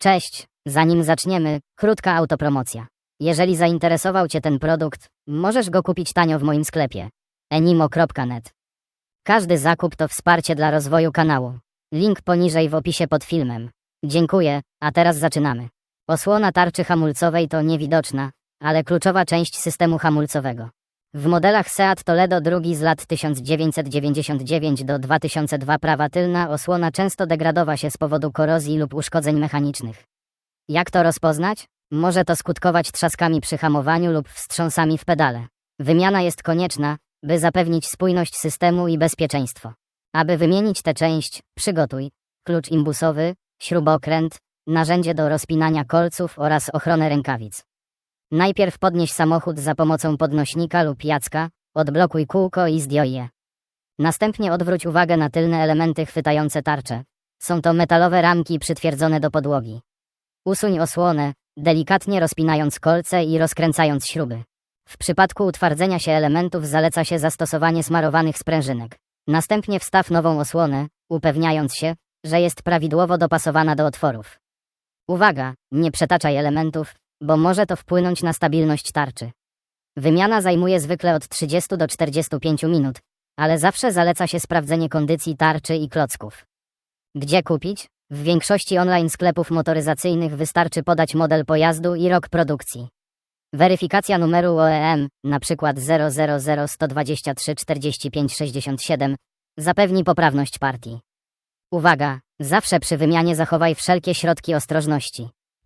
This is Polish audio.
Cześć, zanim zaczniemy, krótka autopromocja. Jeżeli zainteresował Cię ten produkt, możesz go kupić tanio w moim sklepie enimo.net. Każdy zakup to wsparcie dla rozwoju kanału. Link poniżej w opisie pod filmem. Dziękuję, a teraz zaczynamy. Osłona tarczy hamulcowej to niewidoczna, ale kluczowa część systemu hamulcowego. W modelach Seat Toledo II z lat 1999 do 2002 prawa tylna osłona często degradowa się z powodu korozji lub uszkodzeń mechanicznych. Jak to rozpoznać? Może to skutkować trzaskami przy hamowaniu lub wstrząsami w pedale. Wymiana jest konieczna, by zapewnić spójność systemu i bezpieczeństwo. Aby wymienić tę część, przygotuj klucz imbusowy, śrubokręt, narzędzie do rozpinania kolców oraz ochronę rękawic. Najpierw podnieś samochód za pomocą podnośnika lub jacka, odblokuj kółko i zdjąj je. Następnie odwróć uwagę na tylne elementy chwytające tarczę. Są to metalowe ramki przytwierdzone do podłogi. Usuń osłonę, delikatnie rozpinając kolce i rozkręcając śruby. W przypadku utwardzenia się elementów zaleca się zastosowanie smarowanych sprężynek. Następnie wstaw nową osłonę, upewniając się, że jest prawidłowo dopasowana do otworów. Uwaga, nie przetaczaj elementów, bo może to wpłynąć na stabilność tarczy. Wymiana zajmuje zwykle od 30 do 45 minut, ale zawsze zaleca się sprawdzenie kondycji tarczy i klocków. Gdzie kupić? W większości online sklepów motoryzacyjnych wystarczy podać model pojazdu i rok produkcji. Weryfikacja numeru OEM, np. 000 123 45 67, zapewni poprawność partii. Uwaga, zawsze przy wymianie zachowaj wszelkie środki ostrożności.